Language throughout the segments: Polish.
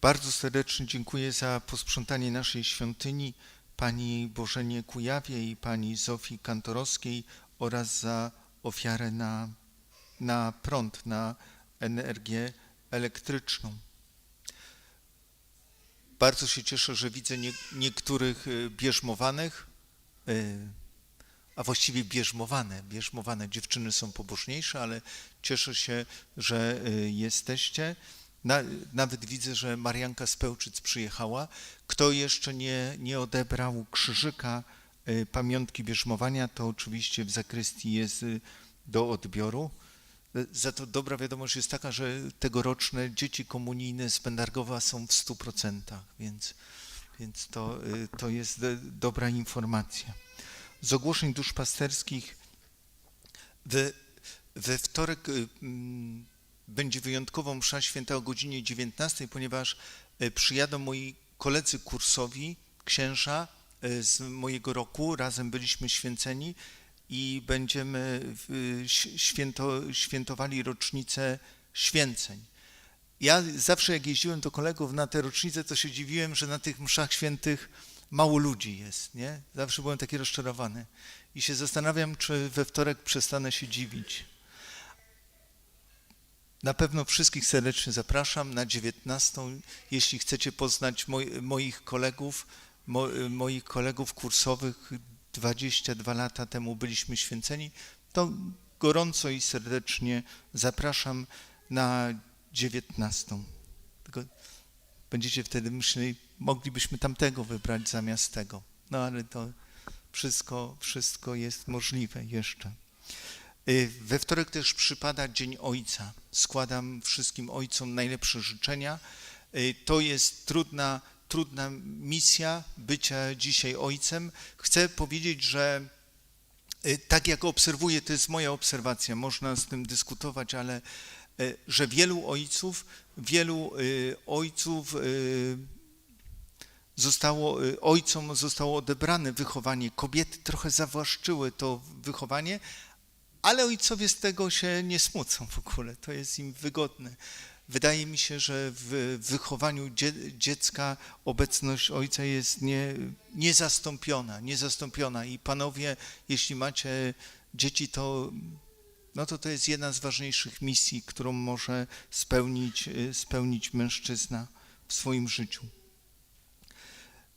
Bardzo serdecznie dziękuję za posprzątanie naszej świątyni pani Bożenie Kujawie i pani Zofii Kantorowskiej oraz za ofiarę na, na prąd, na energię elektryczną. Bardzo się cieszę, że widzę nie, niektórych y, bierzmowanych, y, a właściwie bierzmowane. Bierzmowane dziewczyny są pobożniejsze, ale cieszę się, że y, jesteście. Na, nawet widzę, że Marianka z Pełczyc przyjechała. Kto jeszcze nie, nie odebrał krzyżyka y, pamiątki bierzmowania, to oczywiście w zakrystii jest y, do odbioru. Y, Za to dobra wiadomość jest taka, że tegoroczne dzieci komunijne z są w 100%, więc, więc to, y, to jest do- dobra informacja. Z ogłoszeń duszpasterskich we, we wtorek y, mm, będzie wyjątkowo msza święta o godzinie 19, ponieważ y, przyjadą moi koledzy kursowi, księża y, z mojego roku, razem byliśmy święceni i będziemy ś- święto, świętowali rocznicę święceń. Ja zawsze jak jeździłem do kolegów na te rocznice, to się dziwiłem, że na tych mszach świętych mało ludzi jest, nie? Zawsze byłem taki rozczarowany. I się zastanawiam, czy we wtorek przestanę się dziwić. Na pewno wszystkich serdecznie zapraszam na 19. Jeśli chcecie poznać moi, moich kolegów, mo, moich kolegów kursowych, 22 lata temu byliśmy święceni, to gorąco i serdecznie zapraszam na 19. Tylko będziecie wtedy myśleli, moglibyśmy tamtego wybrać zamiast tego. No ale to wszystko, wszystko jest możliwe jeszcze. Y, We wtorek też przypada Dzień Ojca. Składam wszystkim ojcom najlepsze życzenia. Y, To jest trudna, trudna misja bycia dzisiaj ojcem. Chcę powiedzieć, że y, tak jak obserwuję, to jest moja obserwacja, można z tym dyskutować, ale że wielu ojców, wielu ojców zostało, ojcom zostało odebrane wychowanie. Kobiety trochę zawłaszczyły to wychowanie, ale ojcowie z tego się nie smucą w ogóle, to jest im wygodne. Wydaje mi się, że w wychowaniu dzie, dziecka obecność ojca jest nie, niezastąpiona, niezastąpiona i panowie, jeśli macie dzieci, to, no to to jest jedna z ważniejszych misji, którą może spełnić, y, spełnić mężczyzna w swoim życiu.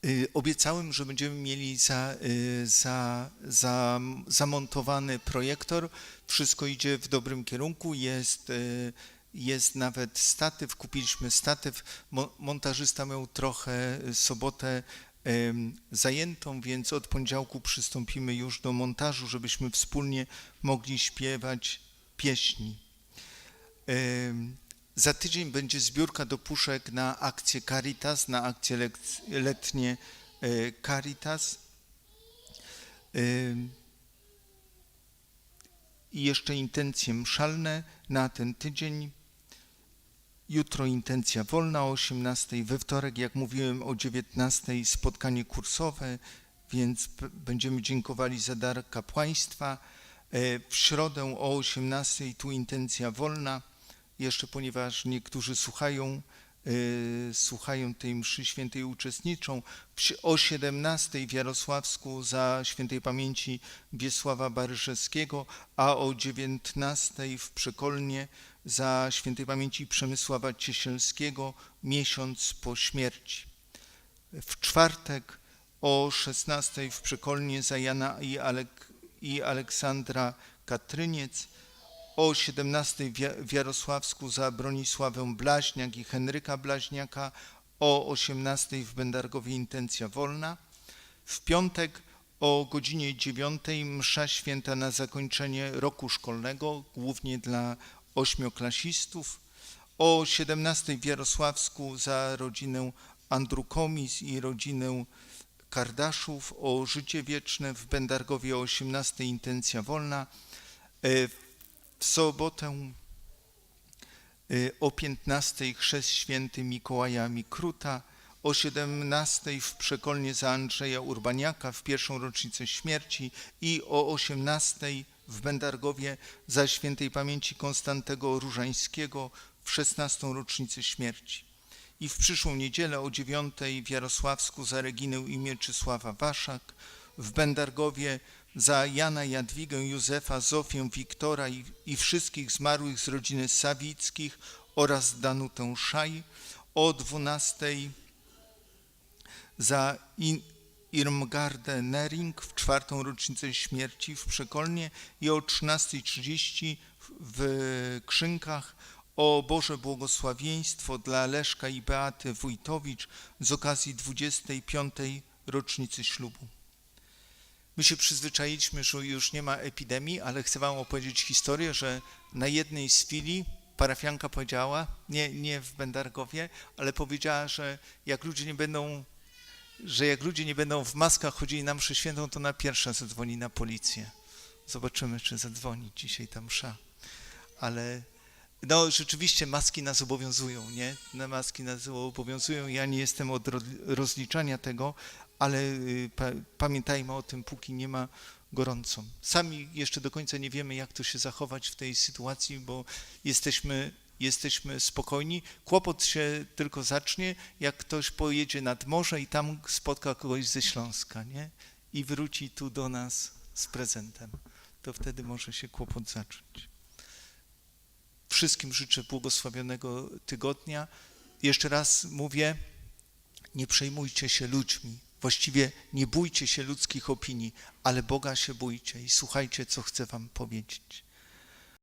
Y, Obiecałem, że będziemy mieli za, y, za, za, zamontowany projektor. Wszystko idzie w dobrym kierunku. Jest, y, jest nawet statyw. Kupiliśmy statyw. Mo- Montażysta miał trochę sobotę zajętą, więc od poniedziałku przystąpimy już do montażu, żebyśmy wspólnie mogli śpiewać pieśni. Za tydzień będzie zbiórka do puszek na akcję Caritas, na akcję lek- letnie e, Caritas. I jeszcze intencje mszalne na ten tydzień. Jutro intencja wolna o 18, we wtorek, jak mówiłem, o 19 spotkanie kursowe, więc będziemy dziękowali za dar kapłaństwa. E, W środę o 18 tu intencja wolna jeszcze ponieważ niektórzy słuchają, y, słuchają tej mszy świętej, uczestniczą. O 17 w Jarosławsku za świętej pamięci Wiesława Baryszewskiego, a o 19 w Przekolnie za świętej pamięci Przemysława Ciesielskiego miesiąc po śmierci. W czwartek o 16 w Przekolnie za Jana i, Alek, i Aleksandra Katryniec, o 17 w Ja- w Jarosławsku za Bronisławę Blaźniak i Henryka Blaźniaka, o 18 w Będargowie Intencja Wolna. W piątek o godzinie 9 msza święta na zakończenie roku szkolnego, głównie dla ośmioklasistów. O 17 w Jarosławsku za rodzinę Andrukomis i rodzinę Kardaszów, o życie wieczne w Będargowie o 18 intencja wolna. E, W sobotę y, o 15 chrzest święty Mikołaja Mikruta, o 17 w Przekolnie za Andrzeja Urbaniaka w pierwszą rocznicę śmierci i o 18 w Będargowie za świętej pamięci Konstantego Różańskiego w 16 rocznicę śmierci. i w przyszłą niedzielę o dziewiątej w Jarosławsku za Reginę i Mieczysława Waszak, w Bendargowie za Jana, Jadwigę, Józefa, Zofię, Wiktora i, i wszystkich zmarłych z rodziny Sawickich oraz Danutę Szaj, o dwunastej za In, Irmgardę Nering w czwartą rocznicę śmierci w Przekolnie i o 13.30 w- w Krzynkach o Boże błogosławieństwo dla Leszka i Beaty Wójtowicz z okazji 25. rocznicy ślubu. My się przyzwyczailiśmy, że już nie ma epidemii, ale chcę wam opowiedzieć historię, że na jednej z filii parafianka powiedziała, nie, nie w Bendargowie, ale powiedziała, że jak ludzie nie będą że jak ludzie nie będą w maskach chodzili na mszę świętą, to na pierwsze zadzwoni na policję. Zobaczymy, czy zadzwoni dzisiaj ta msza. Ale no rzeczywiście maski nas obowiązują, nie? Maski nas obowiązują. Ja nie jestem od ro- rozliczania tego, ale y, pa, pamiętajmy o tym, póki nie ma gorąco. Sami jeszcze do końca nie wiemy, jak to się zachować w tej sytuacji, bo jesteśmy, jesteśmy spokojni. Kłopot się tylko zacznie, jak ktoś pojedzie nad morze i tam spotka kogoś ze Śląska, nie? I wróci tu do nas z prezentem. To wtedy może się kłopot zacząć. Wszystkim życzę błogosławionego tygodnia. Jeszcze raz mówię, nie przejmujcie się ludźmi. Właściwie nie bójcie się ludzkich opinii, ale Boga się bójcie i słuchajcie, co chcę wam powiedzieć.